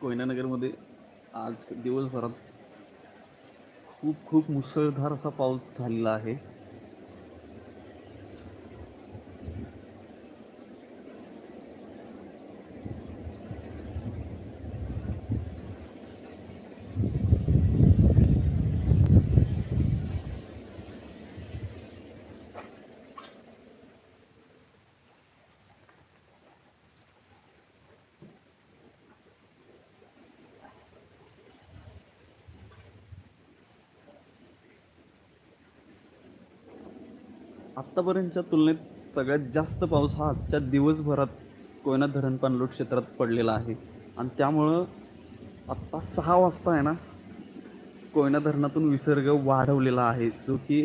कोयनानगरमध्ये आज दिवसभरात खूप खूप मुसळधार असा पाऊस झालेला आहे. आत्तापर्यंतच्या तुलनेत सगळ्यात जास्त पाऊस हा आजच्या दिवसभरात कोयना धरण पाणलोट क्षेत्रात पडलेला आहे. आणि त्यामुळं आत्ता सहा वाजता आहे ना कोयना धरणातून विसर्ग वाढवलेला आहे जो की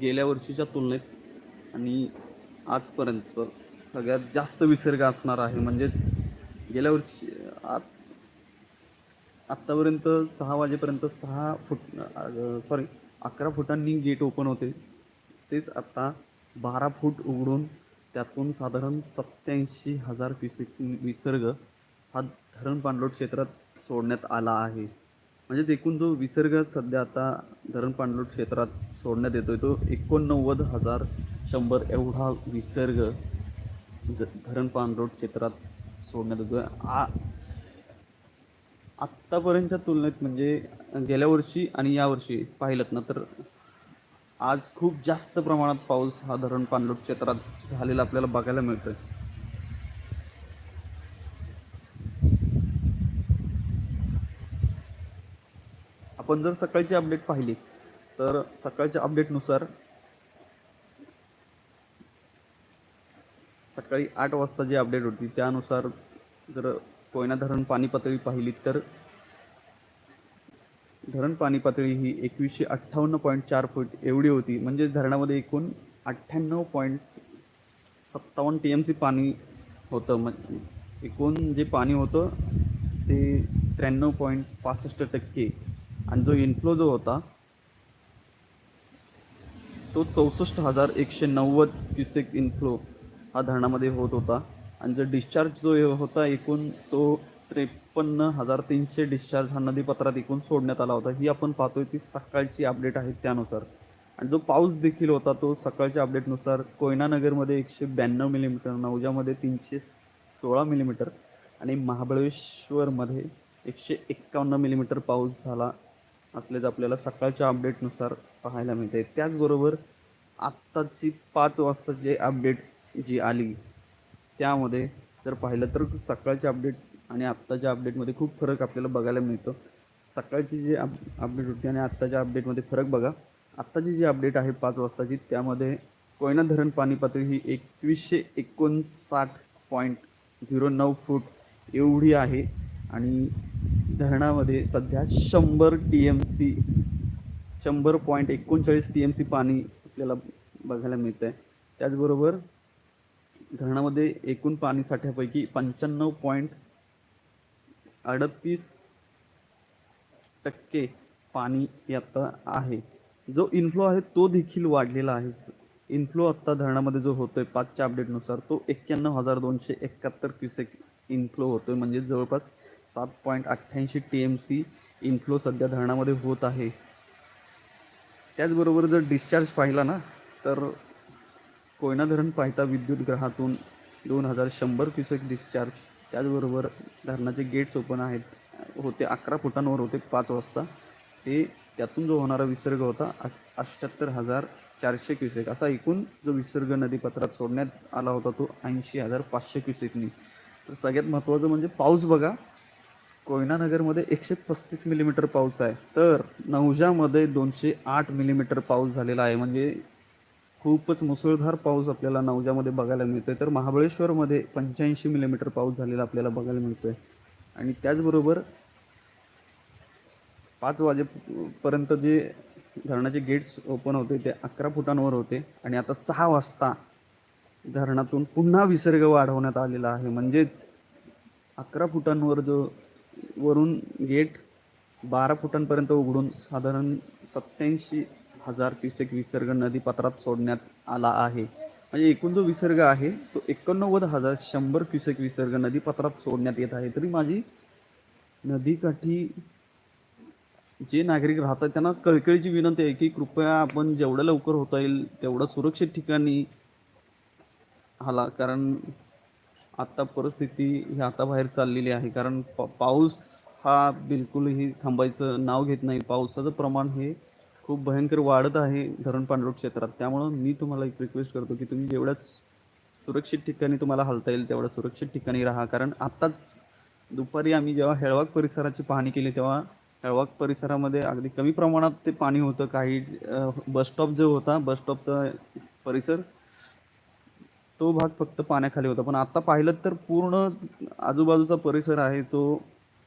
गेल्या वर्षीच्या तुलनेत आणि आजपर्यंत सगळ्यात जास्त विसर्ग असणार आहे. म्हणजेच गेल्या वर्षी आत आत्तापर्यंत सहा वाजेपर्यंत सहा फूट सॉरी अकरा फुटांनी गेट ओपन होते. तेच आता बारा फूट उघडून त्यातून साधारण सत्याऐंशी हजार क्युसेक विसर्ग हा धरण पाणलोट क्षेत्रात सोडण्यात आला आहे. म्हणजेच एकूण जो विसर्ग सध्या आता धरण पाणलोट क्षेत्रात सोडण्यात येतो आहे तो एकोणनव्वद हजार शंभर एवढा विसर्ग ध- धरण पाणलोट क्षेत्रात सोडण्यात येतोय. आ आत्तापर्यंतच्या तुलनेत म्हणजे गेल्या वर्षी आणि यावर्षी पाहिलं ना तर आज खूप जास्त प्रमाणात पाऊस हा धरण पाणलोट क्षेत्रात झालेला आपल्याला बघायला मिळतोय. आपण जर सकाळची अपडेट पाहिली तर सकाळच्या अपडेटनुसार सकाळी आठ वाजता जी अपडेट होती त्यानुसार जर कोयना धरण पाणी पातळी पाहिली तर धरण पाणी पातळी ही एकवीसशे अठ्ठावन्न पॉईंट चार फूट एवढी होती. म्हणजे धरणामध्ये एकूण अठ्ठ्याण्णव पॉईंट सत्तावन्न टी एम सी पाणी होतं. म्हणजे एकूण जे पाणी होतं ते त्र्याण्णव पॉईंट पासष्ट टक्के. आणि जो इन्फ्लो जो होता तो चौसष्ट हजार एकशे नव्वद क्युसेक इन्फ्लो हा धरणामध्ये होत होता. आणि जो डिस्चार्ज जो होता एकूण तो छप्पन्न हजार तीनशे डिस्चार्ज हा नदीपत्रात एकूण सोडण्यात आला होता. ही आपण पाहतोय ती सकाळची अपडेट आहे त्यानुसार. आणि जो पाऊस देखील होता तो सकाळच्या अपडेटनुसार कोयनानगरमध्ये एकशे ब्याण्णव मिलीमीटर नवजामध्ये तीनशे सोळा मिलीमीटर आणि महाबळेश्वरमध्ये एकशे एक्कावन्न मिलीमीटर पाऊस झाला असल्याचं आपल्याला सकाळच्या अपडेटनुसार पाहायला मिळते त्याचबरोबर आत्ताची पाच वाजता जे अपडेट जी आली त्यामध्ये जर पाहिलं तर सकाळच्या अपडेट आणि आत्ताच्या अपडेटमध्ये खूप फरक आपल्याला बघायला मिळतो. सकाळची जी अप अपडेट होती आणि आत्ताच्या अपडेटमध्ये फरक बघा. आत्ताची जी अपडेट आहे पाच वाजताची त्यामध्ये कोयना धरण पाणी पातळी ही एकवीसशे एकोणसाठ पॉईंट झिरो नऊ फूट एवढी आहे आणि धरणामध्ये सध्या शंभर टी एम सी शंभर पॉईंट एकोणचाळीस टी एम सी पाणी आपल्याला बघायला मिळतं आहे त्याचबरोबर धरणामध्ये एकूण पाणी साठ्यापैकी पंच्याण्णव पॉईंट अडतीस टक्के पाणी आता आत्ता आहे. जो इन्फ्लो आहे तो देखील वाढलेला आहे. इन्फ्लो आत्ता धरणामध्ये जो होतोय पाचच्या अपडेटनुसार तो एक्क्याण्णव हजार दोनशे एकाहत्तर क्युसेक इन्फ्लो होतोय. म्हणजे जवळपास सात पॉईंट अठ्ठ्याऐंशी टी एम सी इन्फ्लो सध्या धरणामध्ये होत आहे. त्याचबरोबर जर डिस्चार्ज पाहिला ना तर कोयना धरण पाहता विद्युत ग्रहातून दोन हजार शंभर क्युसेक डिस्चार्ज त्याचबरोबर धरणाचे गेट्स ओपन आहेत. होते अकरा फुटांवर होते पाच वाजता. ते त्यातून जो होणारा विसर्ग होता अठ्याहत्तर हजार चारशे क्युसेक. असा एकूण जो विसर्ग नदीपात्रात सोडण्यात आला होता तो ऐंशी हजार पाचशे क्युसेकनी. तर सगळ्यात महत्त्वाचं म्हणजे पाऊस बघा. कोयनानगरमध्ये एकशे पस्तीस मिलीमीटर पाऊस आहे. तर नवजामध्ये दोनशे आठ मिलीमीटर पाऊस झालेला आहे. म्हणजे खूपच मुसळधार पाऊस आपल्याला नवजामध्ये बघायला मिळतोय. तर महाबळेश्वरमध्ये पंच्याऐंशी मिलीमीटर पाऊस झालेला आपल्याला बघायला मिळतोय. आणि त्याचबरोबर पाच वाजेपर्यंत जे धरणाचे गेट्स ओपन होते ते अकरा फुटांवर होते. आणि आता सहा वाजता धरणातून पुन्हा विसर्ग वाढवण्यात आलेला आहे. म्हणजेच अकरा फुटांवर जो वरून गेट बारा फुटांपर्यंत उघडून साधारण सत्याऐंशी हजार क्युसेक विसर्ग नदीपात्रात सोडण्यात आला आहे. म्हणजे एकूण जो विसर्ग आहे तो एकोणनव्वद हजार शंभर क्युसेक विसर्ग नदीपात्रात सोडण्यात येत आहे. तरी माझी नदीकाठी जे नागरिक राहतात त्यांना कळकळीची विनंती आहे की कृपया आपण जेवढं लवकर होता येईल तेवढं सुरक्षित ठिकाणी हाला कारण आत्ता परिस्थिती ही आता बाहेर चाललेली आहे. कारण पा पाऊस हा बिलकुलही थांबायचं नाव घेत नाही. पावसाचं प्रमाण हे खूप भयंकर वाढत आहे धरण पाणलोट क्षेत्रात. त्यामुळं मी तुम्हाला एक रिक्वेस्ट करतो की तुम्ही जेवढ्या सुरक्षित ठिकाणी तुम्हाला हलता येईल तेवढ्या सुरक्षित ठिकाणी राहा. कारण आत्ताच दुपारी आम्ही जेव्हा हेळवाग परिसराची पाहणी केली तेव्हा हेळवाग परिसरामध्ये अगदी कमी प्रमाणात ते पाणी होतं. काही बसस्टॉप जो होता बसस्टॉपचा परिसर तो भाग फक्त पाण्याखाली होता. पण आता पाहिलं तर पूर्ण आजूबाजूचा परिसर आहे तो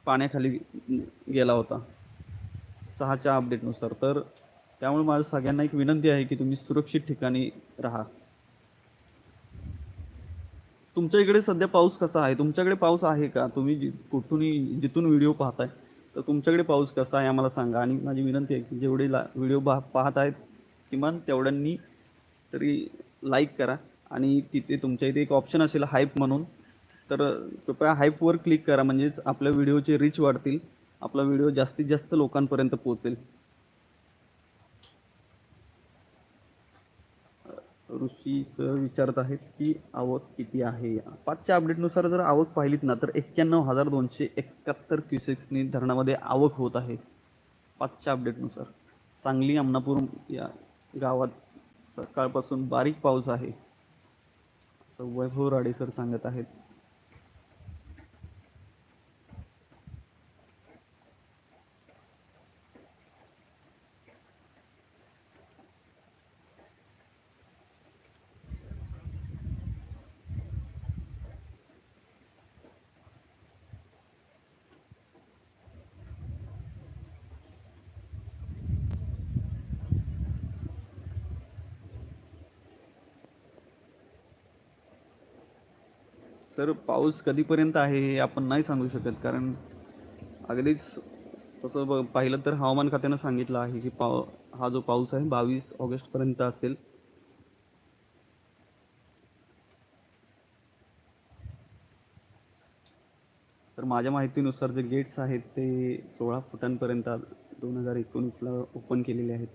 पाण्याखाली गेला होता. सहाच्या अपडेटनुसार तर त्यामुळे माझं सगळ्यांना एक विनंती आहे की तुम्ही सुरक्षित ठिकाणी राहा. तुमच्या इकडे सध्या पाऊस कसा आहे? तुमच्याकडे पाऊस आहे का? तुम्ही जि कुठूनही जिथून व्हिडिओ पाहताय तर तुमच्याकडे पाऊस कसा आहे आम्हाला सांगा. आणि माझी विनंती आहे की जेवढे ला व्हिडिओ पा पाहत आहेत किमान तेवढ्यांनी तरी लाईक करा. आणि तिथे तुमच्या इथे एक ऑप्शन असेल हाईप म्हणून तर कृपया हाईपवर क्लिक करा. म्हणजेच आपल्या व्हिडिओचे रीच वाढतील. आपला व्हिडिओ जास्तीत जास्त लोकांपर्यंत पोहोचेल. ऋषी सर विचारत आहेत की आवक किती आहे? पाचच्या अपडेटनुसार जर आवक पाहिलीत ना तर एक्क्याण्णव हजार दोनशे एकाहत्तर क्युसेक्सनी धरणामध्ये आवक होत आहे. पाचच्या अपडेटनुसार सांगली अमनापूर या गावात सकाळपासून बारीक पाऊस आहे. असं वैभव राडे सर सांगत आहेत. सर पाऊस कधीपर्यंत आहे हे आपण नाही सांगू शकत कारण अगदीच तसं ब पाहिलं तर हवामान खात्यानं सांगितलं आहे की पाव हा जो पाऊस आहे बावीस ऑगस्टपर्यंत असेल. तर माझ्या माहितीनुसार जे गेट्स आहेत ते सोळा फुटांपर्यंत दोन हजार एकोणीसला ओपन केलेले आहेत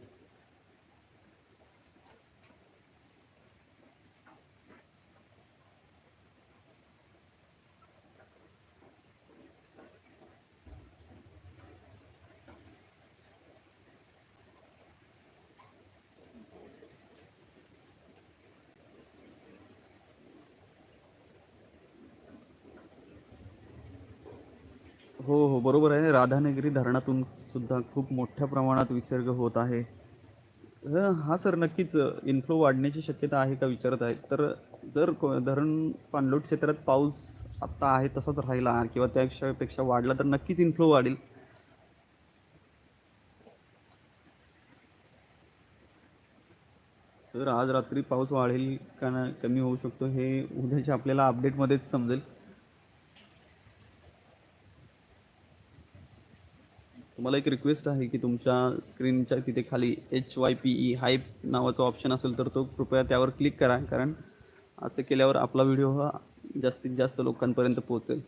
हो हो बरोबर आहे राधानगरी धरणातून सुद्धा खूप मोठ्या प्रमाणात विसर्ग होत आहे. हा सर नक्कीच इन्फ्लो वाढण्याची शक्यता आहे का विचारत आहे? तर जर को- धरण पाणलोट क्षेत्रात पाऊस आत्ता आहे तसाच राहिला किंवा त्यापेक्षा वाढला तर नक्कीच इन्फ्लो वाढेल. सर आज रात्री पाऊस वाढेल का ना कमी होऊ शकतो हे उद्याच्या आपल्याला अपडेटमध्येच समजेल. तुम्हाला एक रिक्वेस्ट आहे की तुमच्या स्क्रीनच्या तिथे खाली H Y P E hype नावाचा ऑप्शन असेल तर तो कृपया त्यावर क्लिक करा. कारण असं केल्यावर आपला व्हिडिओ हा जास्तीत जास्त लोकांपर्यंत पोहोचेल.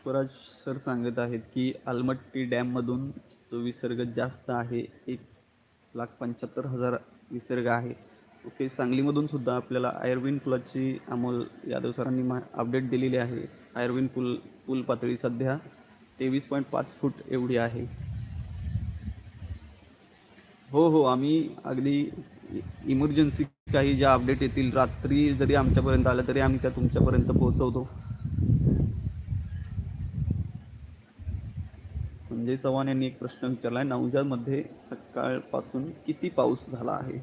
पुष्पराज सर सांगत आहेत की आलमट्टी डॅममधून जो विसर्ग जास्त आहे एक लाख पंच्याहत्तर हजार विसर्ग आहे. ओके सांगलीमधून सुद्धा आपल्याला आयर्विन पुलाची अमोल यादव सरांनी मा अपडेट दिलेली आहे. आयर्विन पूल पूल पातळी सध्या तेवीस पॉईंट पाच फूट एवढी आहे. हो हो आम्ही अगदी इमर्जन्सी काही ज्या अपडेट येतील रात्री जरी आमच्यापर्यंत आल्या तरी आम्ही त्या तुमच्यापर्यंत पोहोचवतो. संजय चव्हाण यांनी एक प्रश्न विचारला आहे नवजामध्ये सकाळपासून किती पाऊस झाला आहे?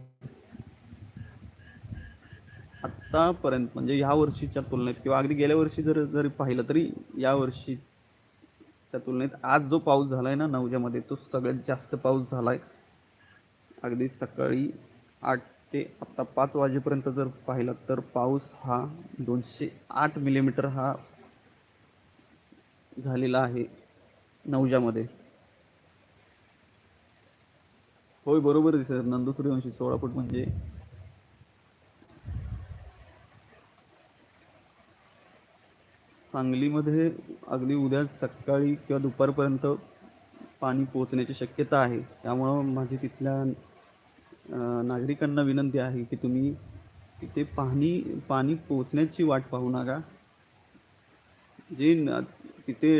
आत्तापर्यंत म्हणजे ह्या वर्षीच्या तुलनेत किंवा अगदी गेल्या वर्षी जर जरी पाहिलं तरी या वर्षीच्या तुलनेत आज जो पाऊस झाला आहे ना नवजामध्ये तो सगळ्यात जास्त पाऊस झाला आहे अगदी सकाळी आठ ते आत्ता पाच वाजेपर्यंत जर पाहिलं तर पाऊस हा दोनशे आठ मिलीमीटर हा झालेला आहे. नवजामध्ये होय बरोबर आहे सर. नंदू सूर्यवंशी सोळा फूट म्हणजे. सांगलीमध्ये अगदी उद्या सकाळी किंवा दुपारपर्यंत पाणी पोचण्याची शक्यता आहे. त्यामुळं माझी तिथल्या नागरिकांना विनंती आहे की तुम्ही तिथे पाणी पाणी पोचण्याची वाट पाहू नका. जे तिथे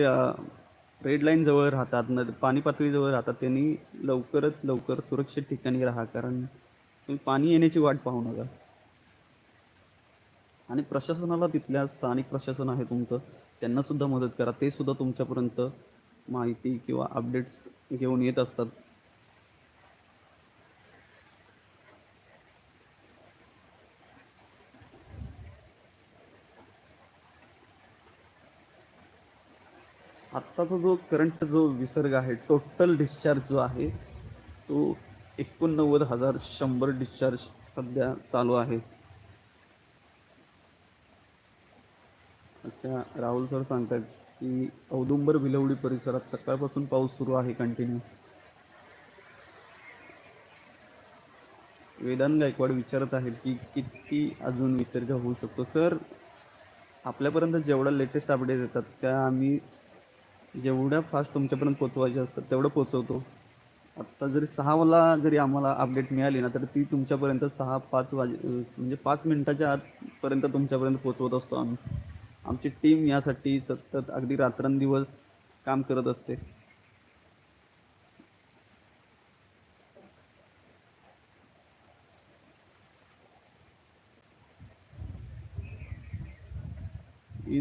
रेड लाईन जवळ राहतात न पाणी पातळीजवळ राहतात त्यांनी लवकरच लवकर सुरक्षित ठिकाणी राहा कारण तुम्ही पाणी येण्याची वाट पाहू नका. आणि प्रशासनाला तिथल्या स्थानिक प्रशासन आहे तुमचं त्यांना सुद्धा मदत करा. ते सुद्धा तुमच्यापर्यंत माहिती किंवा अपडेट्स घेऊन येत असतात. आत्ताचा जो करंट जो विसर्ग आहे टोटल डिस्चार्ज जो आहे तो एकोणनव्वद हजार शंभर डिस्चार्ज सध्या चालू आहे. अच्छा राहुल सर सांगतात की औदुंबर भिलवडी परिसरात सकाळपासून पाऊस सुरू आहे कंटिन्यू वेदांत गायकवाड विचारत आहेत की किती अजून विसर्ग होऊ शकतो? सर आपल्यापर्यंत जेवढा लेटेस्ट अपडेट येतात त्या आम्ही जेवढ्या फास्ट तुमच्यापर्यंत पोचवायचे असतात तेवढं पोचवतो आत्ता जरी सहावाला जरी आम्हाला अपडेट मिळाली ना तर ती तुमच्यापर्यंत सहा पाच वाजे म्हणजे पाच मिनटाच्या आतपर्यंत तुमच्यापर्यंत पोचवत असतो आम्ही. आमची टीम यासाठी सतत अगदी रात्रंदिवस काम करत असते.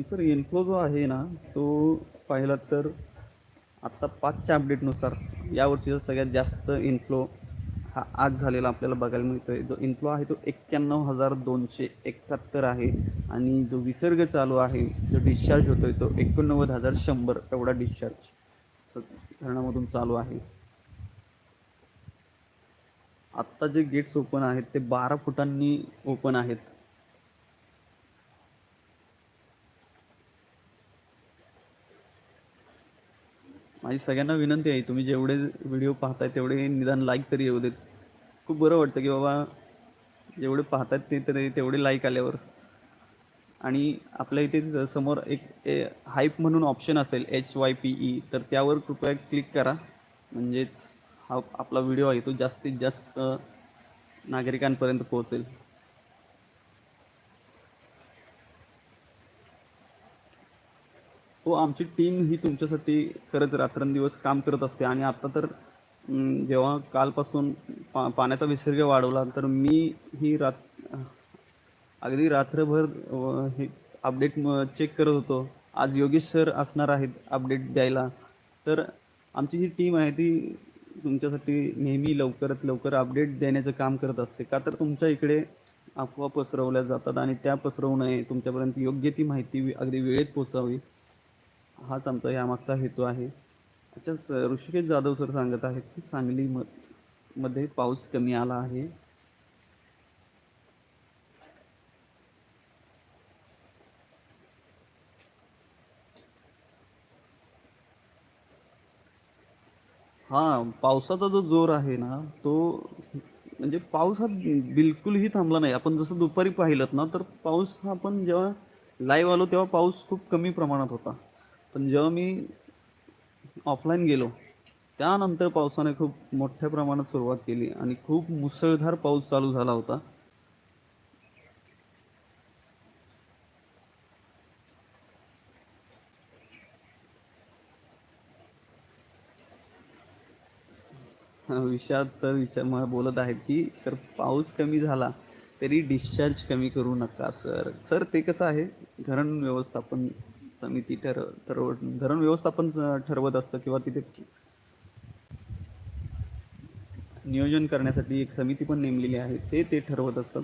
सर इन्फ्लो जो आहे ना तो पाहिला तर आत्ता पाचच्या अपडेटनुसार यावर्षीचा सगळ्यात जास्त इन्फ्लो हा आज झालेला आपल्याला बघायला मिळतो आहे जो इन्फ्लो आहे तो एक्क्याण्णव हजार दोनशे एकाहत्तर आहे आणि जो विसर्ग चालू आहे जो डिस्चार्ज होतो आहे तो एकोणनव्वद हजार शंभर एवढा डिस्चार्ज धरणामधून चालू आहे. आत्ता जे गेट्स ओपन आहेत ते बारा फुटांनी ओपन आहेत. माझी सगळ्यांना विनंती आहे तुम्ही जेवढे व्हिडिओ पाहताय तेवढे निदान लाईक तरी येऊ देत. खूप बरं वाटतं की बाबा जेवढे पाहतात ते तरी तेवढे लाईक आल्यावर. आणि आपल्या इथे समोर एक हाईप म्हणून ऑप्शन असेल एच वाय पी ई तर त्यावर कृपया क्लिक करा. म्हणजेच हा आपला व्हिडिओ आहे तो जास्तीत जास्त नागरिकांपर्यंत पोहोचेल. हो आमची टीम ही तुमच्यासाठी खरंच रात्रंदिवस काम करत असते. आणि आता तर जेव्हा कालपासून पा पाण्याचा विसर्ग वाढवला तर मी ही रात अगदी रात्रभर हे अपडेट चेक करत होतो. आज योगेश सर असणार आहेत अपडेट द्यायला. तर आमची जी टीम आहे ती तुमच्यासाठी नेहमी लवकरात लवकर अपडेट देण्याचं काम करत असते. का तर तुमच्या इकडे अफवा पसरवल्या जातात आणि त्या पसरवू नये. तुमच्यापर्यंत योग्य ती माहिती अगदी वेळेत पोचावी हाच आमचा यामागचा हेतू आहे. अच्छा ऋषिकेश जाधव सर सांगत आहेत की सांगली म मध्ये पाऊस कमी आला आहे. हा पावसाचा जो जोर आहे ना तो म्हणजे पाऊस हा बिलकुलही थांबला नाही. आपण जसं दुपारी पाहिलं ना तर पाऊस हा आपण जेव्हा लाईव्ह आलो तेव्हा पाऊस खूप कमी प्रमाणात होता. पण जेव्हा मी ऑफलाईन गेलो त्यानंतर पावसाने खूप मोठ्या प्रमाणात सुरुवात केली आणि खूप मुसळधार पाऊस चालू झाला होता. हा, विषाद सर विचार मला बोलत आहेत की सर पाऊस कमी झाला तरी डिस्चार्ज कमी करू नका सर सर ते कसं आहे? धरण व्यवस्थापन समिती ठरव ठरव धरण व्यवस्थापन ठरवत असतं किंवा तिथे नियोजन करण्यासाठी एक समिती पण नेमलेली आहे ते ते ठरवत असतात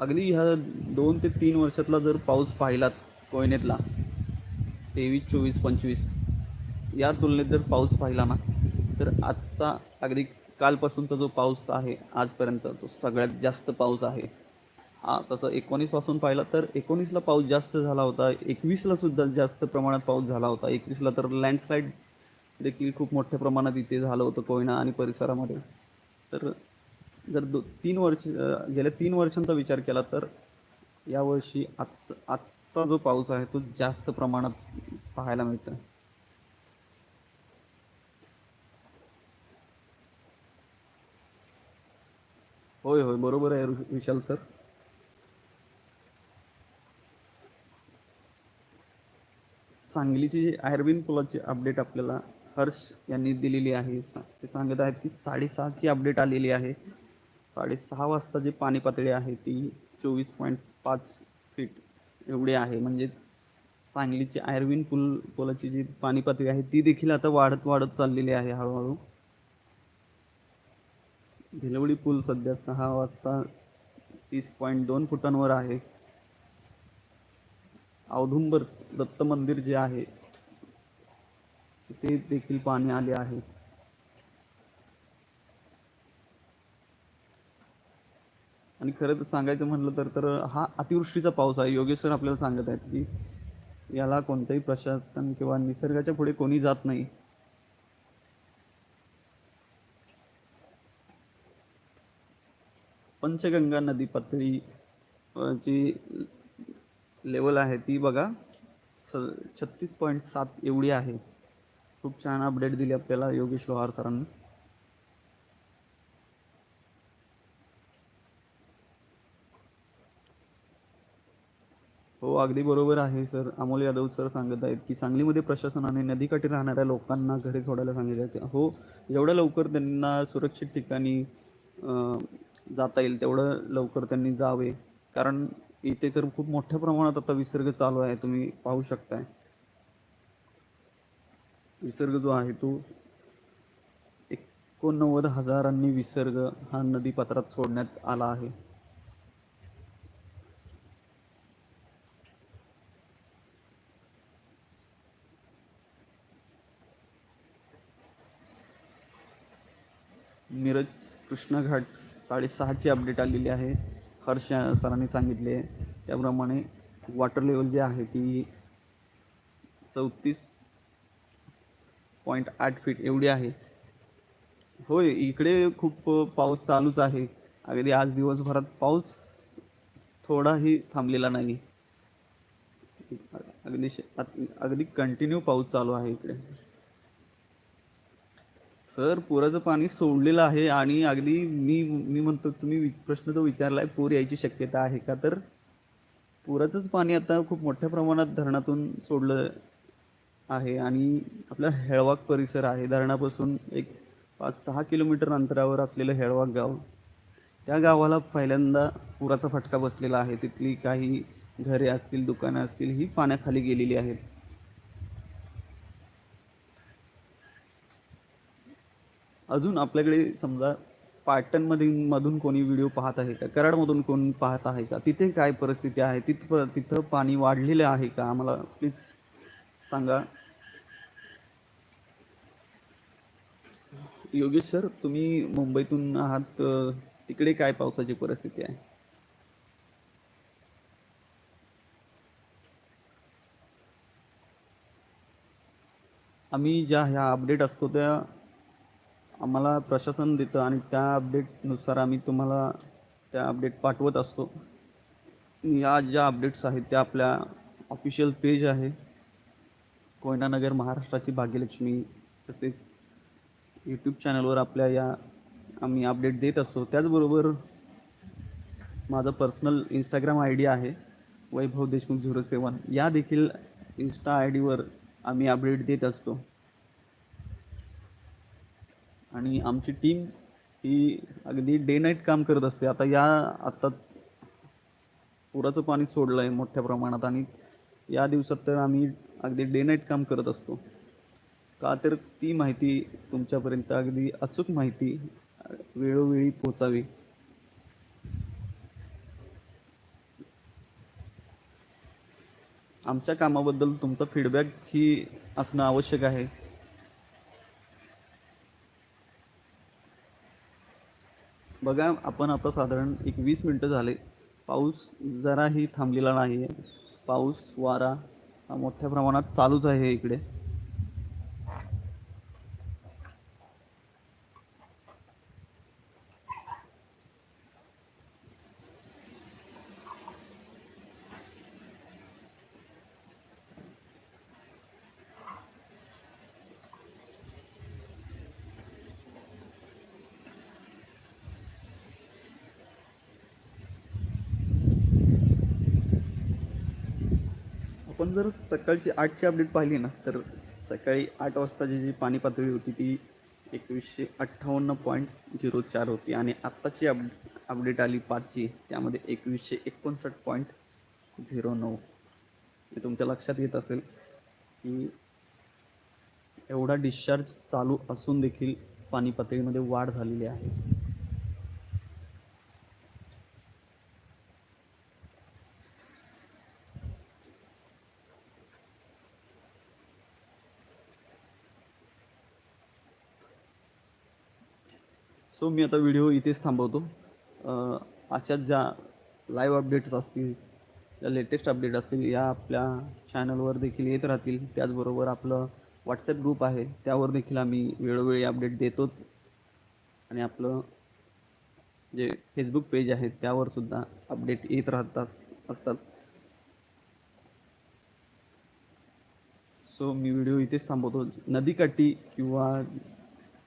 अगदी ह्या दोन ते तीन वर्षातला जर पाऊस पाहिलात कोयनेतला तेवीस चोवीस पंचवीस या तुलनेत जर पाऊस पाहिला ना तर आजचा अगदी कालपासूनचा जो पाऊस आहे आजपर्यंत तो सगळ्यात जास्त पाऊस आहे. हा तसं एकोणीसपासून पाहिलं तर एकोणीसला पाऊस जास्त झाला होता एकवीसला सुद्धा जास्त प्रमाणात पाऊस झाला होता. एकवीसला तर लँडस्लाईड देखील खूप मोठ्या प्रमाणात इथे झालं होतं कोयना आणि परिसरामध्ये. तर जर दो तीन वर्ष गेल्या तीन वर्षांचा विचार केला तर यावर्षी आज आजचा जो पाऊस आहे तो जास्त प्रमाणात पाहायला मिळतो होय होय बरोबर आहे विशाल सर. सांगलीची जी आयर्विन पुलाची अपडेट आपल्याला हर्ष यांनी दिलेली आहे. ते सांगत आहेत की साडेसहाची अपडेट आलेली आहे. साडेसहा वाजता जी पाणी पातळी आहे ती चोवीस पॉईंट पाच फीट एवढी आहे. म्हणजेच सांगलीची आयर्विन पूल पुलाची जी पाणी पातळी आहे ती देखील आता वाढत वाढत चाललेली आहे हळूहळू. भिलवडी पूल सध्या सहा वाजता तीस पॉईंट दोन फुटांवर आहे. औदुंबर दत्त मंदिर जे आहे तिथे देखील पाणी आले आहे. आणि खरं तर सांगायचं म्हटलं तर तर हा अतिवृष्टीचा पाऊस आहे. योगेश सर आपल्याला सांगत आहेत की याला कोणतंही प्रशासन किंवा निसर्गाच्या पुढे कोणी जात नाही. पंचगंगा नदी पातळी जी लेवल आहे ती बघा स छत्तीस पॉईंट सात एवढी आहे. खूप छान अपडेट दिली आपल्याला योगेश लोहार सरांनी. हो अगदी बरोबर आहे सर. अमोल यादव सर सांगत आहेत की सांगलीमध्ये प्रशासनाने नदीकाठी राहणाऱ्या लोकांना घरी सोडायला सांगितले. हो एवढ्या लवकर त्यांना सुरक्षित ठिकाणी जाता येईल तेवढं लवकर त्यांनी जावे. कारण इथे तर खूप मोठ्या प्रमाणात आता विसर्ग चालू आहे तुम्ही पाहू शकताय. विसर्ग जो आहे तो एकोणनव्वद हजारांनी विसर्ग हा नदीपात्रात सोडण्यात आला आहे. मिरज कृष्णघाट साडेसहाची अपडेट आलेली आहे. हर्ष सरांनी सांगितले. आहे त्याप्रमाणे वॉटर लेवल जी आहे ती चौतीस पॉईंट आठ फीट एवढी आहे. होय इकडे खूप पाऊस चालूच आहे. अगदी आज दिवसभरात पाऊस थोडाही थांबलेला नाही. अगदी श- अगदी कंटिन्यू पाऊस चालू आहे इकडे. सर पुराचं पाणी सोडलेलं आहे आणि अगदी मी मी म्हणतो तुम्ही वि- प्रश्न जो विचारलाय पूर यायची शक्यता आहे का? तर पुराचंच पाणी आता खूप मोठ्या प्रमाणात धरणातून सोडलं आहे आणि आपला हेळवाग परिसर आहे. धरणापासून एक पाच सहा किलोमीटर अंतरावर असलेलं हेळवाग गाव त्या गावाला पहिल्यांदा पुराचा फटका बसलेला आहे. तिथली काही घरे असतील दुकानं असतील ही पाण्याखाली गेलेली आहेत. अजून आपल्याकडे समजा पाटणमध्ये मधून कोणी व्हिडिओ पाहत आहे का? कराडमधून कोण पाहत आहे का? तिथे काय परिस्थिती आहे? तिथ तिथं पाणी वाढलेलं आहे का? आम्हाला प्लीज सांगा. योगेश सर तुम्ही मुंबईतून आहात तिकडे काय पावसाची परिस्थिती आहे? आम्ही ज्या ह्या अपडेट असतो त्या आम्हाला प्रशासन देतं आणि त्या अपडेटनुसार आम्ही तुम्हाला त्या अपडेट पाठवत असतो. या ज्या अपडेट्स आहेत त्या आपल्या ऑफिशियल पेज आहे. कोयनानगर महाराष्ट्राची भाग्यलक्ष्मी तसेच यूट्यूब चॅनलवर आपल्या या आम्ही अपडेट देत असतो. त्याचबरोबर माझं पर्सनल इंस्टाग्राम आय डी आहे वैभव देशमुख झिरो सेवन. या देखील इन्स्टा आय डीवर आम्ही अपडेट देत असतो. आणि आमची टीम ही अगदी डे नाईट काम करत असते. आता या आता पुराचं पाणी सोडलं आहे मोठ्या प्रमाणात आणि या दिवसात तर आम्ही अगदी डे नाईट काम करत असतो. का तर ती माहिती तुमच्यापर्यंत अगदी अचूक माहिती वेळोवेळी पोचावी. आमच्या कामाबद्दल तुमचा फीडबॅक ही असणं आवश्यक आहे. बघा आपण आता साधारण एक वीस मिनटं झाले. पाऊस जराही थांबलेला नाही आहे पाऊस वारा हा मोठ्या प्रमाणात चालूच आहे इकडे. आपण जर सकाळची आठची अपडेट पाहिली ना तर सकाळी आठ वाजताची जी पाणी पातळी होती ती एकवीसशे अठ्ठावन्न पॉईंट झिरो चार होती आणि आत्ताची अप अपडेट आली पाचची त्यामध्ये एकवीसशे एकोणसाठ पॉईंट झिरो नऊ. हे तुमच्या लक्षात येत असेल की एवढा डिस्चार्ज चालू असून देखील पाणी पातळीमध्ये वाढ झालेली आहे. सो मी आता व्हिडिओ इथेच थांबवतो. अशाच ज्या लाईव्ह अपडेट्स असतील ज्या लेटेस्ट अपडेट असतील या आपल्या चॅनलवर देखील येत राहतील. त्याचबरोबर आपलं व्हॉट्सॲप ग्रुप आहे त्यावर देखील आम्ही वेळोवेळी अपडेट देतोच. आणि आपलं जे फेसबुक पेज आहे त्यावर सुद्धा अपडेट येत राहतात असतात. सो मी व्हिडिओ इथेच थांबवतो. नदीकाठी किंवा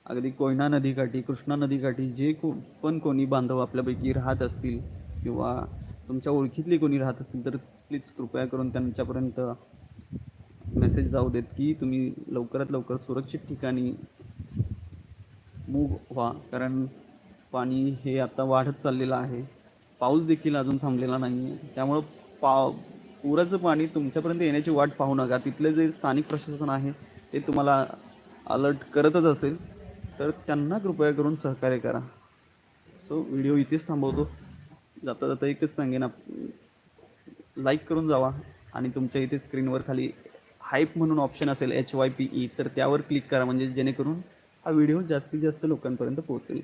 अगदी कोयना नदीकाठी कृष्णा नदीकाठी जे को पण कोणी बांधव आपल्यापैकी राहत असतील किंवा तुमच्या ओळखीतली कोणी राहत असतील तर प्लीज कृपया करून त्यांच्यापर्यंत मेसेज जाऊ देत की तुम्ही लवकरात लवकर सुरक्षित ठिकाणी मूग व्हा. कारण पाणी हे आता वाढत चाललेलं आहे. पाऊस देखील अजून थांबलेला नाही आहे त्यामुळं पा पुराचं पाणी तुमच्यापर्यंत येण्याची वाट पाहू नका. तिथले जे स्थानिक प्रशासन आहे ते तुम्हाला अलर्ट करतच असेल. तर त्यांना कृपया करून सहकार्य करा. सो व्हिडिओ इथेच थांबवतो. जाता जाता एकच सांगेन आप लाईक करून जावा आणि तुमच्या इथे स्क्रीनवर खाली हाईप म्हणून ऑप्शन असेल एच वाय पी ई तर त्यावर क्लिक करा. म्हणजे जेणेकरून हा व्हिडिओ जास्तीत जास्त लोकांपर्यंत पोहोचेल.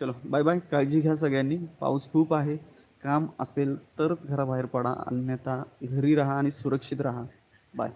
चलो बाय बाय काळजी घ्या सगळ्यांनी. पाऊस खूप आहे. काम असेल तरच घराबाहेर पडा. अन्यथा घरी राहा आणि सुरक्षित राहा. बाय